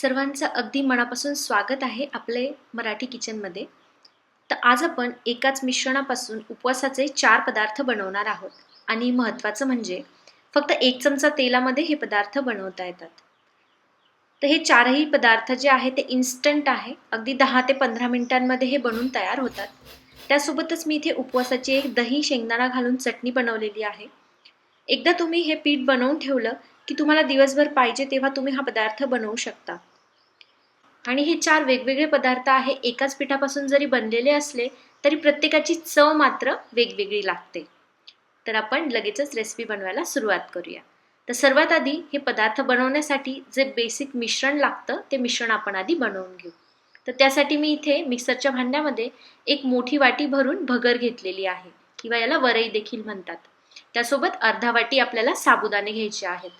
सर्वांचं अगदी मनापासून स्वागत आहे आपले मराठी किचनमध्ये. तर आज आपण एकाच मिश्रणापासून उपवासाचे चार पदार्थ बनवणार आहोत. आणि महत्त्वाचं म्हणजे फक्त एक चमचा तेलामध्ये हे पदार्थ बनवता येतात. तर हे चारही पदार्थ जे आहे ते इन्स्टंट आहे. अगदी दहा ते पंधरा मिनिटांमध्ये हे बनून तयार होतात. त्यासोबतच मी इथे उपवासाची एक दही शेंगदाणा घालून चटणी बनवलेली आहे. एकदा तुम्ही हे पीठ बनवून ठेवलं की तुम्हाला दिवसभर पाहिजे तेव्हा तुम्ही हा पदार्थ बनवू शकता. आणि हे चार वेगवेगळे पदार्थ आहे. एकाच पिठापासून जरी बनलेले असले तरी प्रत्येकाची चव मात्र वेगवेगळी लागते. तर आपण लगेचच रेसिपी बनवायला सुरुवात करूया. तर सर्वात आधी हे पदार्थ बनवण्यासाठी जे बेसिक मिश्रण लागतं ते मिश्रण आपण आधी बनवून घेऊ. तर त्यासाठी मी इथे मिक्सरच्या भांड्यामध्ये एक मोठी वाटी भरून भगर घेतलेली आहे. किंवा याला वरई देखील म्हणतात. त्यासोबत अर्धा वाटी आपल्याला साबुदाणे घ्यायचे आहेत.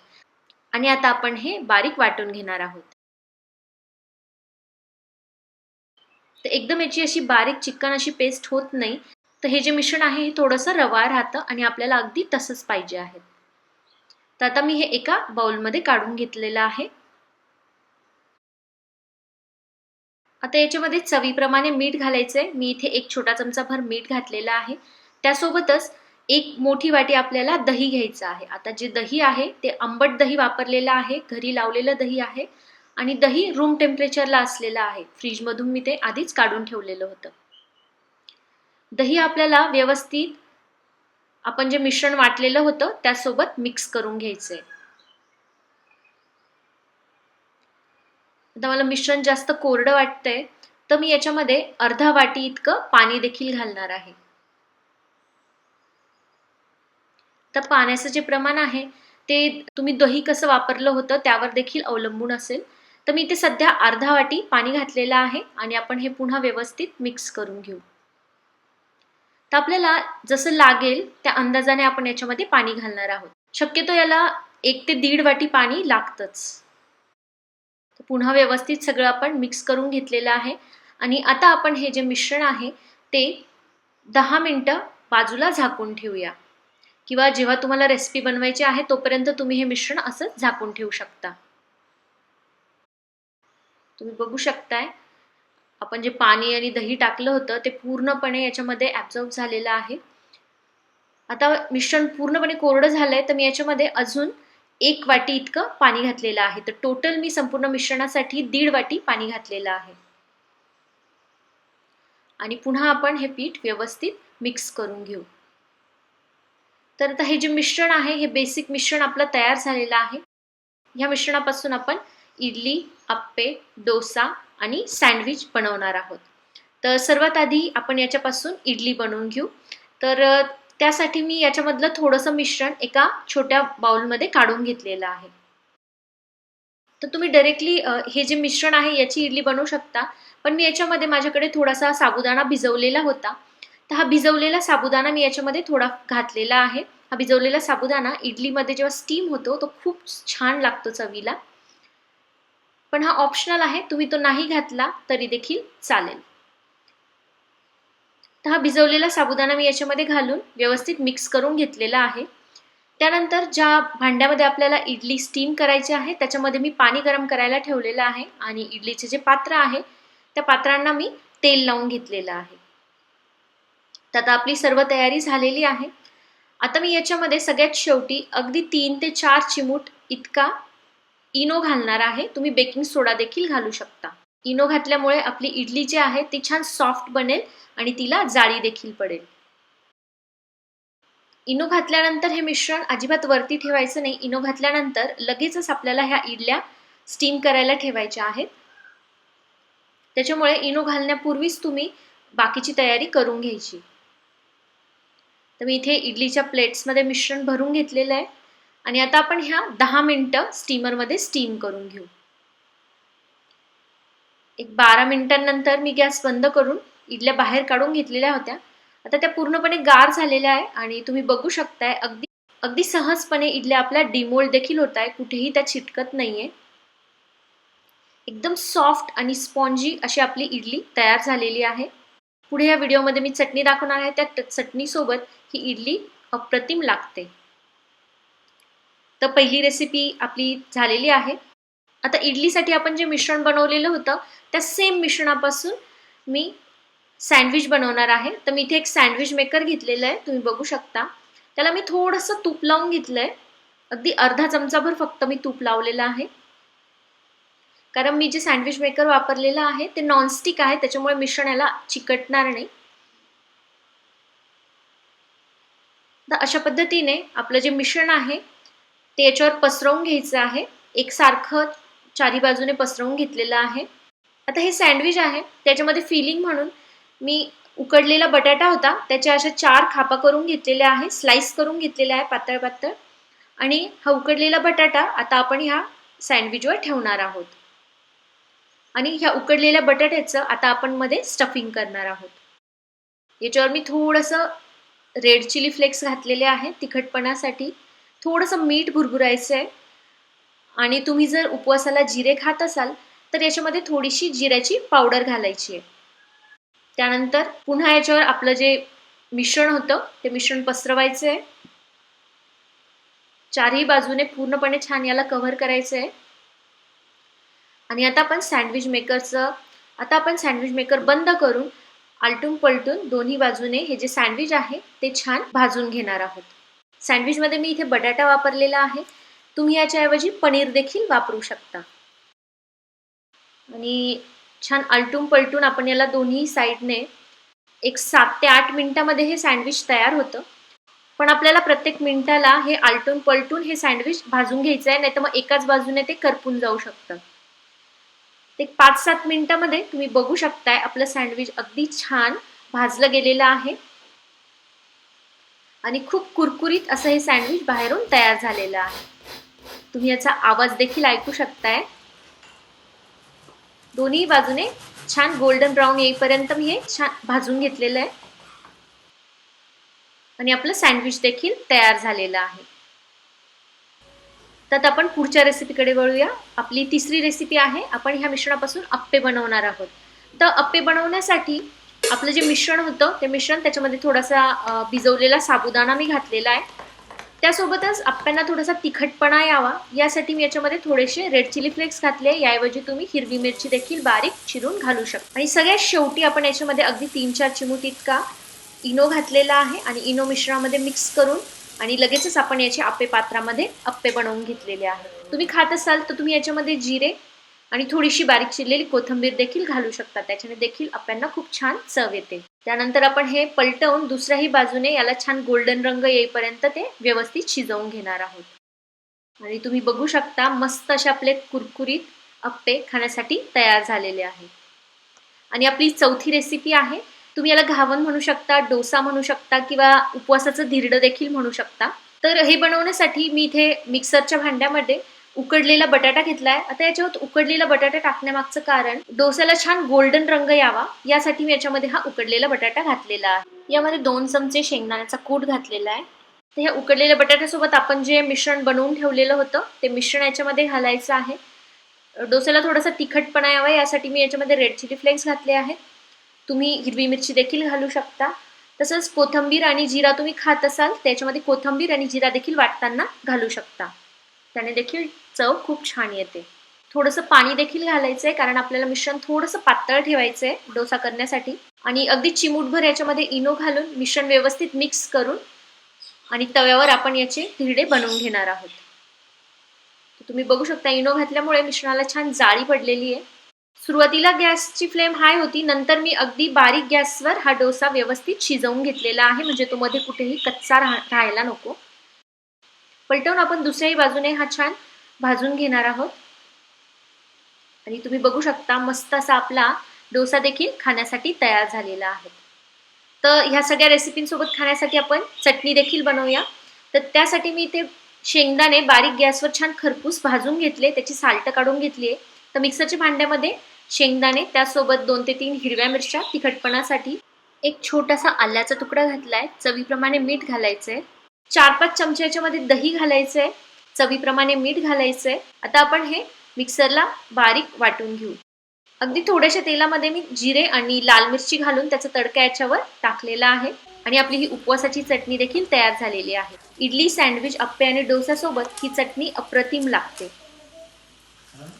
आणि आता आपण हे बारीक वाटून घेणार आहोत. तर एकदम याची अशी बारीक चिकन अशी पेस्ट होत नाही. तर हे जे मिश्रण आहे हे थोडंसं रवा राहतं आणि आपल्याला अगदी तसंच पाहिजे आहे. तर आता मी हे एका बाउलमध्ये काढून घेतलेलं आहे. आता याच्यामध्ये चवीप्रमाणे मीठ घालायचंय. मी इथे एक छोटा चमचा भर मीठ घातलेला आहे. त्यासोबतच एक मोठी वाटी आपल्याला दही घ्यायचं आहे. आता जे दही आहे ते आंबट दही वापरलेलं आहे घरी लावलेलं दही आहे आणि दही रूम टेम्परेचरला असलेलं आहे. फ्रीजमधून मी ते आधीच काढून ठेवलेलं होतं. दही आपल्याला व्यवस्थित आपण जे मिश्रण वाटलेलं होतं त्यासोबत मिक्स करून घ्यायचंय. आता मला मिश्रण जास्त कोरडं वाटतंय तर मी याच्यामध्ये अर्धा वाटी इतकं पाणी देखील घालणार आहे. तर पाण्याचं जे प्रमाण आहे ते तुम्ही दही कसं वापरलं होतं त्यावर देखील अवलंबून असेल. तर मी इथे सध्या अर्धा वाटी पाणी घातलेलं आहे आणि आपण हे पुन्हा व्यवस्थित मिक्स करून घेऊ. तर आपल्याला जसं लागेल त्या अंदाजाने आपण याच्यामध्ये पाणी घालणार आहोत. शक्यतो याला एक ते दीड वाटी पाणी लागतंच. पुन्हा व्यवस्थित सगळं आपण मिक्स करून घेतलेलं आहे. आणि आता आपण हे जे मिश्रण आहे ते दहा मिनटं बाजूला झाकून ठेवूया. किंवा जेव्हा तुम्हाला रेसिपी बनवायची आहे तोपर्यंत तुम्ही हे मिश्रण असंच झाकून ठेवू शकता. तुम्ही बघू शकताय आपण जे पाणी आणि दही टाकलं होतं ते पूर्णपणे याच्यामध्ये ॲब्झॉर्ब झालेलं आहे. आता मिश्रण पूर्णपणे कोरडं झालंय तर मी याच्यामध्ये अजून एक वाटी इतकं पाणी घातलेलं आहे. तर टोटल मी संपूर्ण मिश्रणासाठी दीड वाटी पाणी घातलेलं आहे. आणि पुन्हा आपण हे पीठ व्यवस्थित मिक्स करून घेऊ. तर आता हे जे मिश्रण आहे हे बेसिक मिश्रण आपलं तयार झालेलं आहे. ह्या मिश्रणापासून आपण इडली आप्पे डोसा आणि सँडविच बनवणार आहोत. तर सर्वात आधी आपण याच्यापासून इडली बनवून घेऊ. तर त्यासाठी मी याच्यामधलं थोडंसं मिश्रण एका छोट्या बाउलमध्ये काढून घेतलेलं आहे. तर तुम्ही डायरेक्टली हे जे मिश्रण आहे याची इडली बनवू शकता. पण मी याच्यामध्ये माझ्याकडे थोडासा साबुदाणा भिजवलेला होता. तर हा भिजवलेला साबुदाणा मी याच्यामध्ये थोडा घातलेला आहे. हा भिजवलेला साबुदाणा इडलीमध्ये जेव्हा स्टीम होतो तो खूप छान लागतो चवीला. पण हा ऑप्शनल आहे तुम्ही तो नाही घातला तरी देखील चालेल. तर हा भिजवलेला साबुदाणा मी याच्यामध्ये घालून व्यवस्थित मिक्स करून घेतलेला आहे. त्यानंतर ज्या भांड्यामध्ये आपल्याला इडली स्टीम करायची आहे त्याच्यामध्ये मी पाणी गरम करायला ठेवलेलं आहे आणि इडलीचे जे पात्र आहे त्या पात्रांना मी तेल लावून घेतलेलं आहे. तर आता आपली सर्व तयारी झालेली आहे. आता मी याच्यामध्ये सगळ्यात शेवटी अगदी तीन ते चार चिमूट इतका इनो घालणार आहे. तुम्ही बेकिंग सोडा देखील घालू शकता. इनो घातल्यामुळे आपली इडली जी आहे ती छान सॉफ्ट बनेल आणि तिला जाळी देखील पडेल. इनो घातल्यानंतर हे मिश्रण अजिबात वरती ठेवायचं नाही. इनो घातल्यानंतर लगेचच आपल्याला ह्या इडल्या स्टीम करायला ठेवायच्या आहेत. त्याच्यामुळे इनो घालण्यापूर्वीच तुम्ही बाकीची तयारी करून घ्यायची. तर मी इथे इडलीच्या प्लेट्समध्ये मिश्रण भरून घेतलेलं आहे. आणि आता आपण ह्या दहा मिनटं स्टीमरमध्ये स्टीम करून घेऊ. एक बारा मिनिटांनंतर मी गॅस बंद करून इडल्या बाहेर काढून घेतलेल्या होत्या. आता त्या पूर्णपणे गार झालेल्या आहे आणि तुम्ही बघू शकताय अगदी अगदी सहजपणे इडल्या आपल्या डिमोल्ड देखील होत आहे. कुठेही त्या चिटकत नाहीये. एकदम सॉफ्ट आणि स्पॉन्जी अशी आपली इडली तयार झालेली आहे. पुढे या व्हिडिओमध्ये मी चटणी दाखवणार आहे. त्या चटणीसोबत ही इडली अप्रतिम लागते. तर पहिली रेसिपी आपली झालेली आहे. आता इडलीसाठी आपण जे मिश्रण बनवलेलं होतं त्या सेम मिश्रणापासून मी सँडविच बनवणार आहे. तर मी इथे एक सँडविच मेकर घेतलेलं आहे तुम्ही बघू शकता. त्याला मी थोडंसं तूप लावून घेतलं आहे अगदी अर्धा चमचाभर फक्त मी तूप लावलेलं आहे. कारण मी जे सँडविच मेकर वापरलेलं आहे ते नॉनस्टिक आहे त्याच्यामुळे मिश्रण याला चिकटणार नाही. तर अशा पद्धतीने आपलं जे मिश्रण आहे ते याच्यावर पसरवून घ्यायचं आहे. एकसारखं चारी बाजूने पसरवून घेतलेलं आहे. आता हे सँडविच आहे. त्याच्यामध्ये फिलिंग म्हणून मी उकडलेला बटाटा होता. त्याच्या अशा चार खापा करून घेतलेल्या आहे. स्लाइस करून घेतलेल्या आहे पातळ पातळ आणि हा उकडलेला बटाटा आता आपण ह्या सँडविचवर ठेवणार आहोत. आणि ह्या उकडलेल्या बटाट्याचं आता आपण मध्ये स्टफिंग करणार आहोत. याच्यावर मी थोडंसं रेड चिली फ्लेक्स घातलेले आहे तिखटपणासाठी. थोडंसं मीठ भुरभुरायचं आहे आणि तुम्ही जर उपवासाला जिरे खात असाल तर याच्यामध्ये थोडीशी जिऱ्याची पावडर घालायची आहे. त्यानंतर पुन्हा याच्यावर आपलं जे मिश्रण होतं ते मिश्रण पसरवायचं आहे चारही बाजूने पूर्णपणे छान याला कव्हर करायचं आहे आणि आता आपण सँडविच मेकरचं आता आपण सँडविच मेकर बंद करून आलटून पलटून दोन्ही बाजूने हे जे सँडविच आहे ते छान भाजून घेणार आहोत. सँडविचमध्ये मी इथे बटाटा वापरलेला आहे. तुम्ही याच्याऐवजी पनीर देखील वापरू शकता. आणि छान आलटून पलटून आपण याला दोन्ही साईडने एक सात ते आठ मिनिटामध्ये हे सँडविच तयार होतं. पण आपल्याला प्रत्येक मिनिटाला हे आलटून पलटून हे सँडविच भाजून घ्यायचं आहे नाही तर मग एकाच बाजूने ते करपून जाऊ शकतं. ते पाच सात मिनिटामध्ये तुम्ही बघू शकताय आपलं सँडविच अगदी छान भाजलं गेलेलं आहे. आणि खूप कुरकुरीत असं हे सँडविच बाहेरून तयार झालेलं आहे. तुम्ही याचा आवाज देखील ऐकू शकताय. दोन्ही बाजूने छान गोल्डन ब्राऊन येईपर्यंत मी हे छान भाजून घेतलेलं आहे. आणि आपलं सँडविच देखील तयार झालेलं आहे. तर आपण पुढच्या रेसिपीकडे वळूया. आपली तिसरी रेसिपी आहे आपण ह्या मिश्रणापासून अप्पे बनवणार आहोत. तर अप्पे बनवण्यासाठी आपलं जे मिश्रण होतं ते मिश्रण त्याच्यामध्ये थोडासा भिजवलेला साबुदाणा मी घातलेला आहे. त्यासोबतच अप्प्यांना थोडासा तिखटपणा यावा. यासाठी मी याच्यामध्ये थोडेसे रेड चिली फ्लेक्स घातले. याऐवजी तुम्ही हिरवी मिरची देखील बारीक चिरून घालू शकता. आणि सगळ्यात शेवटी आपण याच्यामध्ये अगदी तीन चार चिमूट इतका इनो घातलेला आहे. आणि इनो मिश्रणामध्ये मिक्स करून आणि लगेचच आपण याचे आप्पे पात्रामध्ये अप्पे बनवून घेतलेले आहेत तुम्ही खात असाल तर तुम्ही याच्यामध्ये जिरे आणि थोडीशी बारीक चिरलेली कोथंबीर देखील घालू शकता. त्याच्याने देखील आप्यांना खूप छान चव येते. त्यानंतर आपण हे पलटवून दुसऱ्याही बाजूने याला छान गोल्डन रंग येईपर्यंत ते व्यवस्थित शिजवून घेणार आहोत. आणि तुम्ही बघू शकता मस्त असे आपले कुरकुरीत अप्पे खाण्यासाठी तयार झालेले आहे. आणि आपली चौथी रेसिपी आहे तुम्ही याला घावन म्हणू शकता डोसा म्हणू शकता किंवा उपवासाचं धिरडं देखील म्हणू शकता. तर हे बनवण्यासाठी मी इथे मिक्सरच्या भांड्यामध्ये उकडलेला बटाटा घेतलाय. आता याच्यावर उकडलेला बटाटा टाकण्यामागचं कारण डोस्याला छान गोल्डन रंग यावा यासाठी मी याच्यामध्ये हा उकडलेला बटाटा घातलेला आहे. यामध्ये दोन चमचे शेंगदाण्याचा कूट घातलेला आहे. तर ह्या उकडलेल्या बटाट्यासोबत आपण जे मिश्रण बनवून ठेवलेलं होतं ते मिश्रण याच्यामध्ये घालायचं आहे. डोस्याला थोडासा तिखटपणा यावा यासाठी मी याच्यामध्ये रेड चिली फ्लेक्स घातले आहेत. तुम्ही हिरवी मिरची देखील घालू शकता. तसंच कोथंबीर आणि जिरा तुम्ही खात असाल त्याच्यामध्ये कोथंबीर आणि जिरा देखील वाटताना घालू शकता. त्याने देखील चव खूप छान येते. थोडंसं पाणी देखील घालायचं आहे कारण आपल्याला मिश्रण थोडंसं पातळ ठेवायचं आहे डोसा करण्यासाठी. आणि अगदी चिमूटभर याच्यामध्ये इनो घालून मिश्रण व्यवस्थित मिक्स करून आणि तव्यावर आपण याचे धिरडे बनवून घेणार आहोत. तुम्ही बघू शकता इनो घातल्यामुळे मिश्रणाला छान जाळी पडलेली आहे. सुरुवातीला गॅसची फ्लेम हाय होती नंतर मी अगदी बारीक गॅसवर हा डोसा व्यवस्थित शिजवून घेतलेला आहे म्हणजे तो मध्ये कुठेही कच्चा राहायला नको. पलटवून आपण दुसऱ्याही बाजूने हा छान भाजून घेणार आहोत. आणि तुम्ही बघू शकता मस्त असा आपला डोसा देखील खाण्यासाठी तयार झालेला आहे. तर ह्या सगळ्या रेसिपींसोबत खाण्यासाठी आपण चटणी देखील बनवूया. तर त्यासाठी मी इथे शेंगदाणे बारीक गॅसवर छान खरपूस भाजून घेतले त्याची साल्ट काढून घेतली आहे. तर मिक्सरच्या भांड्यामध्ये शेंगदाणे त्यासोबत दोन ते तीन हिरव्या मिरच्या तिखटपणासाठी एक छोटासा आल्याचा तुकडा घातलाय. चवीप्रमाणे मीठ घालायचंय. चार पाच चमचे याच्यामध्ये दही घालायचंय. चवीप्रमाणे मीठ घालायचंय. आता आपण हे मिक्सरला बारीक वाटून घेऊ. अगदी थोड्याशा तेलामध्ये मी जिरे आणि लाल मिरची घालून त्याचा तडका याच्यावर टाकलेला आहे आणि आपली ही उपवासाची चटणी देखील तयार झालेली आहे. इडली सँडविच अप्पे आणि डोसासोबत ही चटणी अप्रतिम लागते.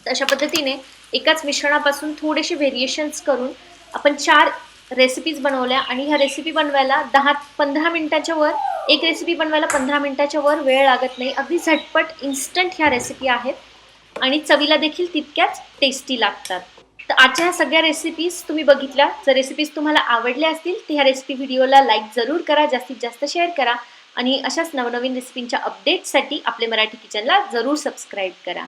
अशा पद्धतीने एकाच मिश्रणापासून थोडेसे व्हेरिएशन्स करून आपण चार रेसिपीज बनवल्या आणि ह्या रेसिपी बनवायला दहा पंधरा मिनटाच्या वर एक रेसिपी बनवायला पंधरा मिनटाच्या वर वेळ लागत नाही. अगदी झटपट इन्स्टंट ह्या रेसिपी आहेत आणि चवीला देखील तितक्याच टेस्टी लागतात. तर आजच्या ह्या सगळ्या रेसिपीज तुम्ही बघितल्या. जर रेसिपीज तुम्हाला आवडल्या असतील तर ह्या रेसिपी व्हिडिओला लाईक जरूर करा जास्तीत जास्त शेअर करा आणि अशाच नवनवीन रेसिपींच्या अपडेटसाठी आपले मराठी किचनला जरूर सबस्क्राईब करा.